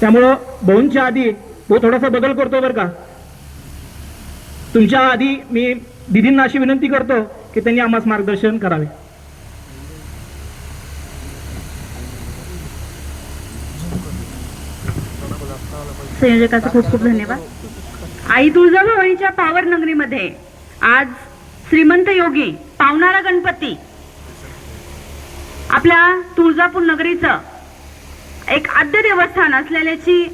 त्यामुळं भाऊंच्या आधी भाऊ थोडासा बदल करतो बरं का. तुमच्या आधी मी दिदींना अशी विनंती करतो की त्यांनी आम्हाला मार्गदर्शन करावे. संयोजकाचं खूप खूप धन्यवाद. आई तुळजाभवानीच्या पावर नगरीमध्ये आज श्रीमंत योगी पावणारा गणपती. आपल्या तुळजापूर नगरीचं एक आद्य देवस्थान असलेल्याची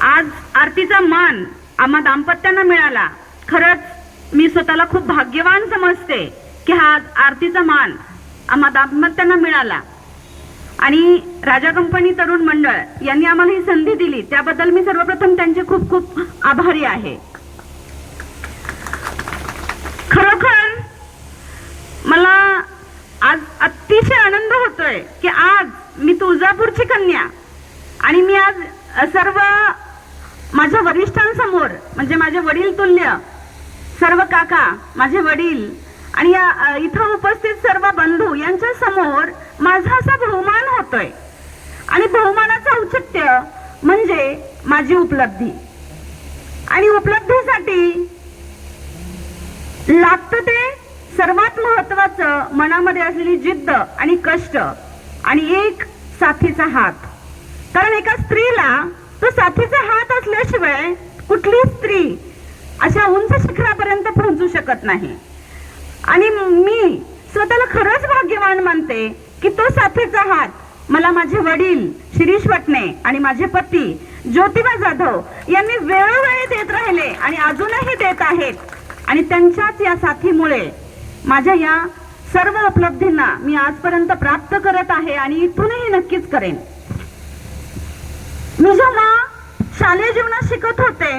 आज आरतीचा मान आम्हा दाम्पत्यांना मिळाला. खरंच मी स्वतःला खूप भाग्यवान समजते की हा आरतीचा मान आम्हा दाम्पत्यांना मिळाला. आणि राजा कंपनी तरुण मंडळ यांनी आम्हाला ही संधी दिली. त्याबद्दल मी सर्वप्रथम त्यांचे खूप खूप आभारी आहे खरोखर मला आज अतिशय आनंद होतोय की आज मी तुळजापूरची कन्या. आणि मी आज सर्व माझ्या वरिष्ठांसमोर म्हणजे माझे वडील तुल्य सर्व काका माझे वडील आणि या इथं उपस्थित सर्व बंधू यांच्या समोर माझा असा बहुमान होतोय. आणि बहुमानाचं औचित्य म्हणजे माझी उपलब्धी. आणि उपलब्धीसाठी लागतं ते सर्वात महत्वाचं मनामध्ये असलेली जिद्द आणि कष्ट. आणि एक साथीचा हात. कारण एका स्त्रीला तो साथीचा हात असल्याशिवाय कुठली स्त्री अशा उंच शिखरापर्यंत पोहोचू शकत नाही. आणि मी स्वतःला खरंच भाग्यवान मानते की तो साथीचा हात मला माझे वडील शिरीष वटणे आणि माझे पती ज्योतिबा जाधव यांनी वेळोवेळी देत राहिले आणि अजूनही देत आहेत. आणि त्यांच्याच या साथीमुळे माझ्या या सर्व उपलब्धींना मी आजपर्यंत प्राप्त करत आहे आणि इथूनही नक्कीच करेन. मी जेव्हा शालेय जीवनात शिकत होते.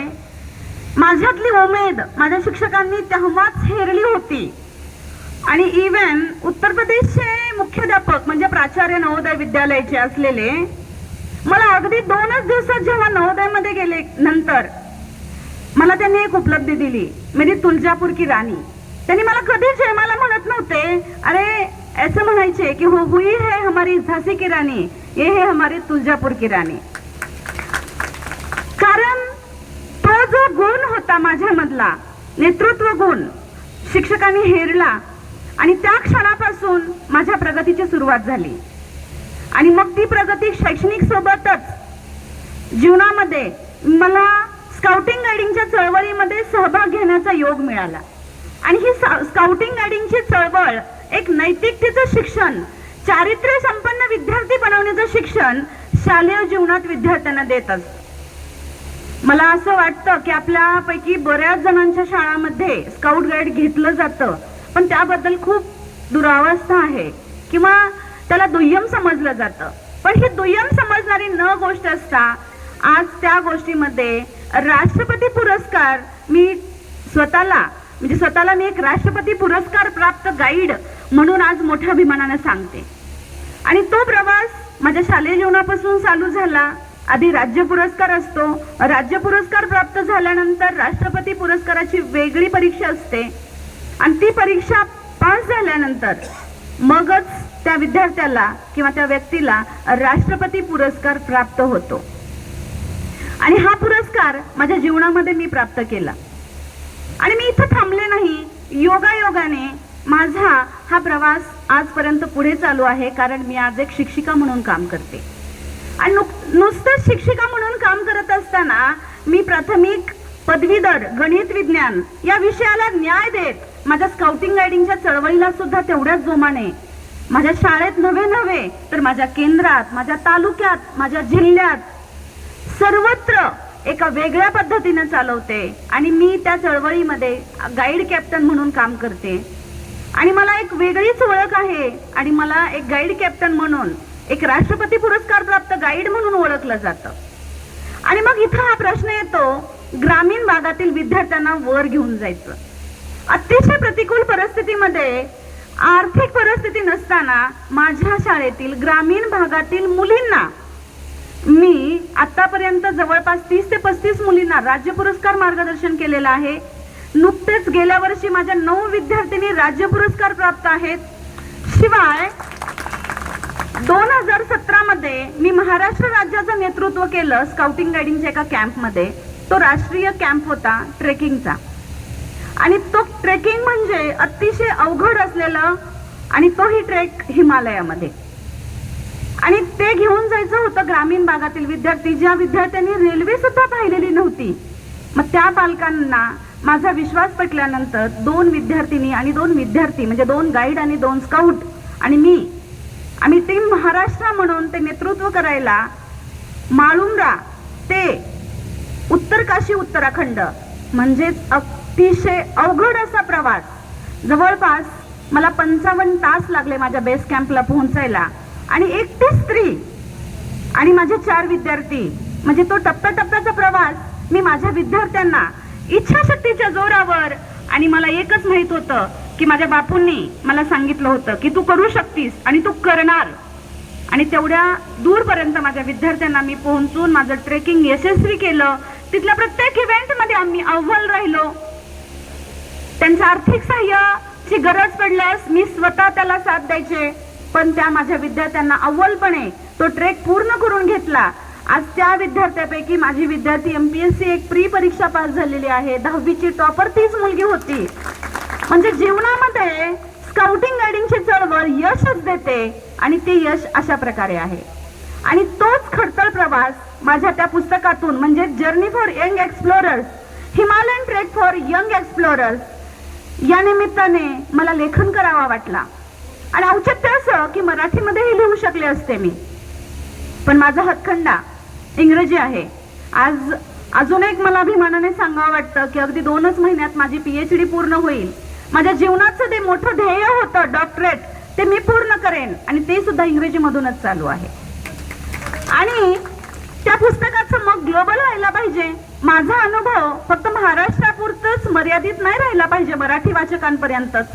माझ्यातली उमेद माझ्या शिक्षकांनी तेव्हाच हेरली होती. आणि इव्हन उत्तर प्रदेशचे मुख्याध्यापक म्हणजे प्राचार्य नवोदय विद्यालयाचे असलेले मला अगदी दोनच दिवसात जेव्हा नवोदयमध्ये गेले नंतर मला त्यांनी एक उपलब्धी दिली म्हणजे मेरी तुळजापूर की राणी. त्यांनी मला कधीच मला म्हणत नव्हते. अरे असं म्हणायचे की हो हुई है हमारी झासी की राणी ये है हमारी तुळजापूर की राणी कारण तो जो गुण होता माझ्यामधला नेतृत्व गुण शिक्षकांनी हेरला आणि त्या क्षणापासून माझ्या प्रगतीची सुरुवात झाली. आणि मग ती प्रगती शैक्षणिक सोबतच जीवनामध्ये मला स्काउटिंग गाईडिंगच्या चळवळीमध्ये सहभाग घेण्याचा योग मिळाला. आणि ही सा- स्काउटिंग गाईडिंगची चळवळ एक नैतिकतेचं शिक्षण चारित्र्य संपन्न विद्यार्थी बनवण्याचं शिक्षण शालेय जीवनात विद्यार्थ्यांना देत असत मला असं वाटतं की आपल्यापैकी बऱ्याच जणांच्या शाळामध्ये स्काउट गाईड घेतलं जातं पण त्याबद्दल खूप दुरावस्था आहे किंवा त्याला दुय्यम समजलं जातं. पण ही दुय्यम समजणारी न गोष्ट असता आज त्या गोष्टीमध्ये राष्ट्रपती पुरस्कार मी स्वतःला म्हणजे स्वतःला मी एक राष्ट्रपती पुरस्कार प्राप्त गाईड म्हणून आज मोठ्या अभिमानाने सांगते. आणि तो प्रवास माझ्या शालेय जीवनापासून चालू झाला. आधी राज्य पुरस्कार असतो. राज्य पुरस्कार प्राप्त झाल्यानंतर राष्ट्रपती पुरस्काराची वेगळी परीक्षा असते. आणि ती परीक्षा पास झाल्यानंतर मगच त्या विद्यार्थ्याला किंवा त्या व्यक्तीला राष्ट्रपती पुरस्कार प्राप्त होतो. आणि हा पुरस्कार माझ्या जीवनामध्ये मी प्राप्त केला. आणि मी इथं थांबले नाही. योगायोगाने माझा हा प्रवास आजपर्यंत पुढे चालू आहे कारण मी आज एक शिक्षिका म्हणून काम करते. आणि नुक- नुसतंच शिक्षिका म्हणून काम करत असताना मी प्राथमिक पदवीधर गणित विज्ञान या विषयाला न्याय देत माझ्या स्काउटिंग गायडिंगच्या चळवळीला सुद्धा तेवढ्याच जोमाने. माझ्या शाळेत नव्हे नव्हे तर माझ्या केंद्रात माझ्या तालुक्यात माझ्या जिल्ह्यात सर्वत्र एका वेगळ्या पद्धतीने चालवते आणि मी त्या चळवळीमध्ये गाईड कॅप्टन म्हणून काम करते. आणि मला एक वेगळीच ओळख आहे आणि मला एक गाईड कॅप्टन म्हणून एक राष्ट्रपती पुरस्कार प्राप्त गाईड म्हणून ओळखलं जातं. आणि मग इथं हा प्रश्न येतो ग्रामीण भागातील विद्यार्थ्यांना वर घेऊन जायचं. अतिशय प्रतिकूल परिस्थितीमध्ये आर्थिक परिस्थिती नसताना माझ्या शाळेतील ग्रामीण भागातील मुलींना मी आतापर्यंत जवळपास तीस ते पस्तीस मुलींना राज्य पुरस्कार मार्गदर्शन केलेलं आहे. नुकतेच गेल्या वर्षी माझ्या नऊ विद्यार्थिनी राज्य पुरस्कार प्राप्त आहेत. शिवाय दोन हजार सतरा मध्ये मी महाराष्ट्र राज्याचं नेतृत्व केलं स्काउटिंग गाईडिंगच्या एका कॅम्पमध्ये तो राष्ट्रीय कॅम्प होता ट्रेकिंगचा आणि तो ट्रेकिंग म्हणजे अतिशय अवघड असलेलं आणि तोही ट्रेक हिमालयामध्ये. आणि ते घेऊन जायचं होतं ग्रामीण भागातील विद्यार्थी ज्या विद्यार्थ्यांनी रेल्वे सुद्धा पाहिलेली नव्हती. मग त्या पालकांना माझा विश्वास पटल्यानंतर दोन विद्यार्थिनी आणि दोन विद्यार्थी म्हणजे दोन गाईड आणि दोन स्काउट आणि मी आम्ही टीम महाराष्ट्र म्हणून ते नेतृत्व करायला माळुंगा ते उत्तर काशी उत्तराखंड म्हणजेच अतिशय अवघड असा प्रवास. जवळपास मला पंचावन्न तास लागले माझ्या बेस कॅम्पला पोहोचायला. आणि एकटी स्त्री. आणि माझे चार विद्यार्थी. म्हणजे तो टप्प्याटप्प्याचा प्रवास मी माझ्या विद्यार्थ्यांना इच्छाशक्तीच्या जोरावर आणि मला एकच माहीत होतं की माझ्या बापूंनी मला सांगितलं होतं की तू करू शकतीस आणि तू करणार. आणि तेवढ्या दूरपर्यंत माझ्या विद्यार्थ्यांना मी पोहोचून माझं ट्रेकिंग यशस्वी केलं. तिथल्या प्रत्येक इव्हेंटमध्ये आम्ही अव्वल राहिलो. त्यांचं आर्थिक सहाय्याची गरज पडल्यास मी स्वतः त्याला साथ द्यायचे. पण त्या माझ्या विद्यार्थ्यांना अव्वलपणे तो ट्रेक पूर्ण करून घेतला. आज त्या विद्यार्थ्यापैकी माझी विद्यार्थी एम पी एस सी एक प्री परीक्षा पास झालेली आहे. दहावीची टॉपर तीच मुलगी होती. म्हणजे जीवनामध्ये स्काउटिंग गाईडिंगची चळवळ यशच देते आणि ते यश अशा प्रकारे आहे. आणि तोच खडतर प्रवास माझ्या त्या पुस्तकातून म्हणजे journey for young explorers Himalayan trek for young explorers या निमित्ताने मला लेखन करावा वाटला. आणि औचित्य असं की मराठीमध्येही लिहू शकले असते मी. पण माझा हातखंडा इंग्रजी आहे. आज अजून एक मला अभिमानाने सांगावं वाटतं की अगदी दोनच महिन्यात माझी पीएच डी पूर्ण होईल. माझ्या जीवनाचं ते मोठं ध्येय होतं डॉक्टरेट ते मी पूर्ण करेन आणि ते सुद्धा इंग्रजीमधूनच चालू आहे. आणि त्या पुस्तकाचं मग ग्लोबल व्हायला पाहिजे. माझा अनुभव फक्त महाराष्ट्रापुरतच मर्यादित नाही राहिला पाहिजे मराठी वाचकांपर्यंतच.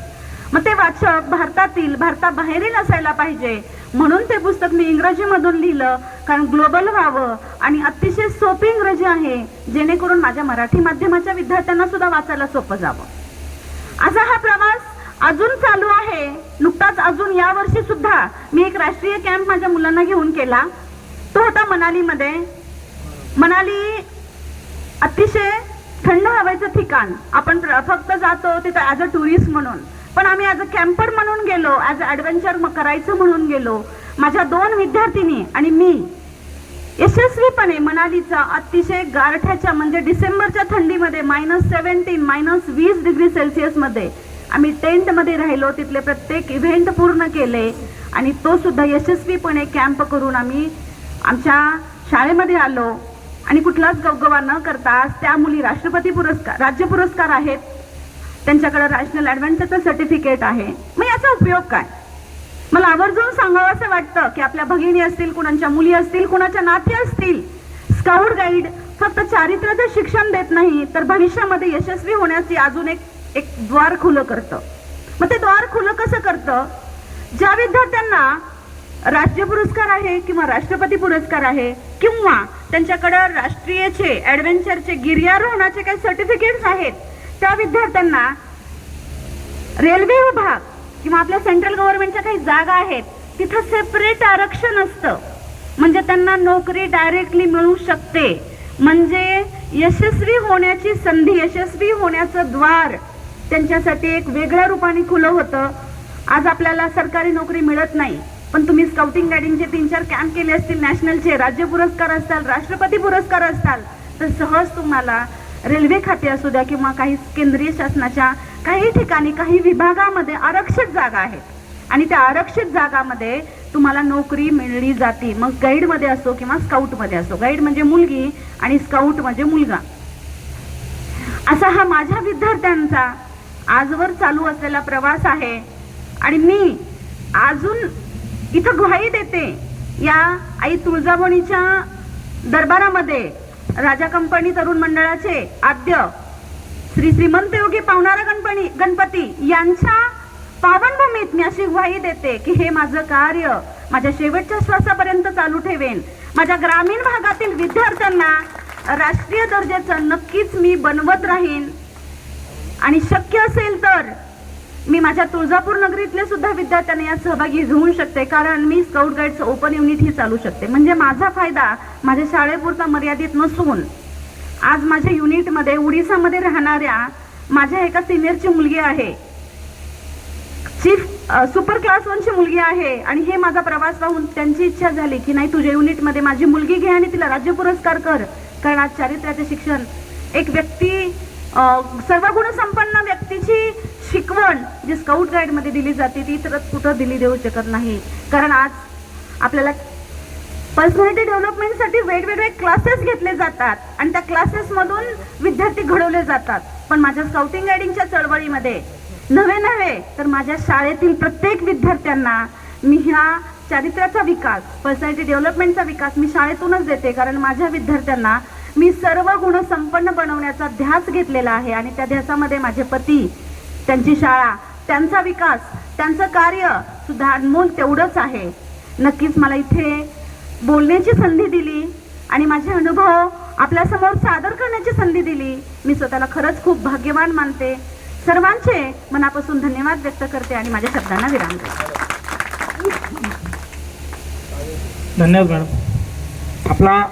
मग ते वाचक भारतातील भारताबाहेरील असायला पाहिजे. म्हणून ते पुस्तक मी इंग्रजीमधून लिहिलं. कारण ग्लोबल व्हावं आणि अतिशय सोपी इंग्रजी आहे जेणेकरून माझ्या मराठी माध्यमाच्या विद्यार्थ्यांना सुद्धा वाचायला सोपं जावं. असा हा प्रवास अजून चालू आहे. नुकताच अजून या वर्षी सुद्धा मी एक राष्ट्रीय कॅम्प माझ्या मुलांना घेऊन केला. तो होता मनालीमध्ये. मनाली अतिशय थंड हवेचं ठिकाण. आपण फक्त जातो तिथं ॲज अ टुरिस्ट म्हणून. पण आम्ही ॲज अ कॅम्पर म्हणून गेलो ॲज अ ॲडव्हेंचर करायचं म्हणून गेलो. माझ्या दोन विद्यार्थिनी आणि मी. यशस्वीपणे मनालीचा अतिशय गारठ्याच्या म्हणजे डिसेंबरच्या थंडीमध्ये मायनस सेव्हन्टीन मायनस वीस डिग्री सेल्सिअसमध्ये आम्ही टेंटमध्ये राहिलो तिथले प्रत्येक इव्हेंट पूर्ण केले. आणि तो सुद्धा यशस्वीपणे कॅम्प करून आम्ही आमच्या शाळेमध्ये आलो. आणि कुठलाच गवगवा न करता त्या मुली राष्ट्रपती पुरस्कार राज्य पुरस्कार आहेत. त्यांच्याकडे रॅशनल ॲडव्हेंचरचं सर्टिफिकेट आहे. मग याचा उपयोग काय? मला आवर्जून सांगावं असं वाटतं की आपल्या भगिनी असतील कुणाच्या मुली असतील कुणाच्या नाती असतील स्काउट गाईड फक्त चारित्र्याचं शिक्षण देत नाही तर भविष्यामध्ये यशस्वी होण्याची अजून एक एक द्वार खुलं करतं. मग ते द्वार खुलं कसं करतं? ज्या विद्यार्थ्यांना राज्य पुरस्कार आहे किंवा राष्ट्रपती पुरस्कार आहे किंवा त्यांच्याकडं राष्ट्रीयचे ॲडव्हेंचरचे गिर्यारोहणाचे काही सर्टिफिकेट्स आहेत त्या विद्यार्थ्यांना रेल्वे विभाग किंवा आपल्या सेंट्रल गव्हर्नमेंटच्या काही जागा आहेत तिथं सेपरेट आरक्षण असतं. म्हणजे त्यांना नोकरी डायरेक्टली मिळू शकते. म्हणजे यशस्वी होण्याची संधी यशस्वी होण्याचं द्वार त्यांच्यासाठी एक वेगळ्या रूपाने खुलं होतं. आज आपल्याला सरकारी नोकरी मिळत नाही पण तुम्ही स्काउटिंग गाईडिंगचे तीन चार कॅम्प केले असतील नॅशनलचे राज्य पुरस्कार असाल राष्ट्रपती पुरस्कार असाल तर सहज तुम्हाला रेल्वे खाते असू द्या किंवा काही केंद्रीय शासनाच्या काही ठिकाणी काही विभागामध्ये आरक्षित जागा आहेत. आणि त्या आरक्षित जागामध्ये तुम्हाला नोकरी मिळली जाते. मग गाईडमध्ये असो किंवा स्काउटमध्ये असो. गाईड म्हणजे मुलगी आणि स्काउट म्हणजे मुलगा. असा हा माझ्या विद्यार्थ्यांचा आजवर चालू असलेला प्रवास आहे. आणि मी अजून इथं ग्वाही देते या आई तुळजाभवणीच्या दरबारामध्ये राजा कंपनी तरुण मंडळाचे आद्य श्री श्रीमंत योगी पावणारा गणपणी गणपती यांच्या पावनभूमीत मी अशी ग्वाही देते की हे माझं कार्य माझ्या शेवटच्या श्वासापर्यंत चालू ठेवेन. माझ्या ग्रामीण भागातील विद्यार्थ्यांना राष्ट्रीय दर्जाचं नक्कीच मी बनवत राहीन. आणि शक्य असेल तर मी माझ्या तुळजापूर नगरीतले सुद्धा विद्यार्थ्यांना यात सहभागी घेऊ शकते कारण मी स्काउट गाईडचं ओपन युनिट ही चालू शकते. म्हणजे माझा फायदा माझ्या शाळेपुरता मर्यादित नसून आज माझ्या युनिटमध्ये उडीसामध्ये राहणाऱ्या माझ्या एका सिनियरची मुलगी आहे. चीफ सुपर क्लास वनची मुलगी आहे आणि हे माझा प्रवास पाहून त्यांची इच्छा झाली की नाही तुझ्या युनिटमध्ये माझी मुलगी घे आणि तिला राज्य पुरस्कार कर. कारण आज चारित्र्याचे शिक्षण एक व्यक्ती सर्व गुणसंपन्न व्यक्तीची शिकवण जी स्काउट गाईडमध्ये दिली जाते ती तर कुठं दिली देऊ शकत नाही. कारण आज आपल्याला पर्सनॅलिटी डेव्हलपमेंटसाठी वेगवेगळे क्लासेस घेतले जातात आणि त्या क्लासेसमधून विद्यार्थी घडवले जातात. पण माझ्या स्काउटिंग गायडिंगच्या चळवळीमध्ये नव्हे नव्हे तर माझ्या शाळेतील प्रत्येक विद्यार्थ्यांना मी ह्या चारित्र्याचा विकास पर्सनॅलिटी डेव्हलपमेंटचा विकास मी शाळेतूनच देते. कारण माझ्या विद्यार्थ्यांना मी सर्व गुण संपन्न बनवण्याचा ध्यास घेतलेला आहे आणि त्या ध्यासामध्ये माझे पती त्यांची शाळा त्यांचा विकास त्यांचं कार्य सुद्धा अनमोल तेवढंच आहे. नक्कीच मला इथे बोलण्याची संधी दिली आणि माझे अनुभव आपल्यासमोर सादर करण्याची संधी दिली. मी स्वतःला खरंच खूप भाग्यवान मानते. सर्वांचे मनापासून धन्यवाद व्यक्त करते आणि माझ्या शब्दांना विराम देते. धन्यवाद मॅडम. आपला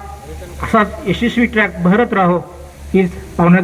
असाच यशस्वी ट्रॅक भरत राहो हीच पाहुण्या